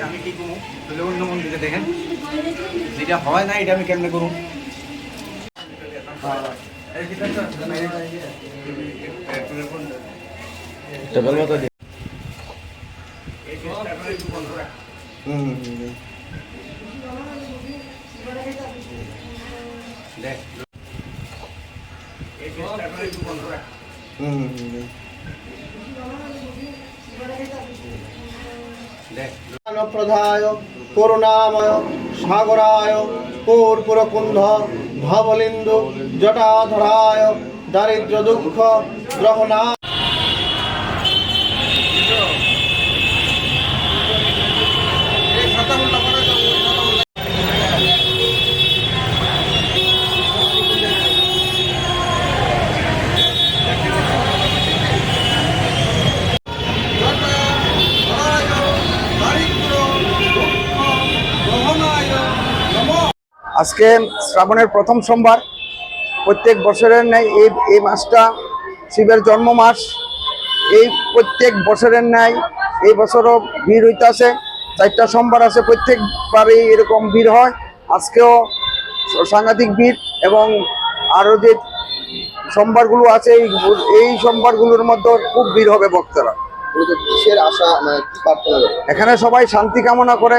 আমি কি করব তাহলে অন্য মন্দিরে দেখেন যেটা হয় না এটা আমি কেমনে করুন দেখ। এই কেসটা প্রধায় ধবলিন্দু জটাধরায় দারিদ্র দুঃখ গ্রহণা আজকে শ্রাবণের প্রথম সোমবার। প্রত্যেক বছরের ন্যায় এই এই মাসটা শিবের জন্ম মাস এই প্রত্যেক বছরের ন্যায় এই বছরও ভিড় হইতাছে চারটা সোমবার আছে প্রত্যেকবারই এরকম ভিড় হয়। আজকেও সাংঘাতিক ভিড় এবং আরও যে সোমবারগুলো আছে এই এই সোমবারগুলোর মধ্যে খুব ভিড় হবে ভক্তরা। আশা মানে? এখানে সবাই শান্তি কামনা করে।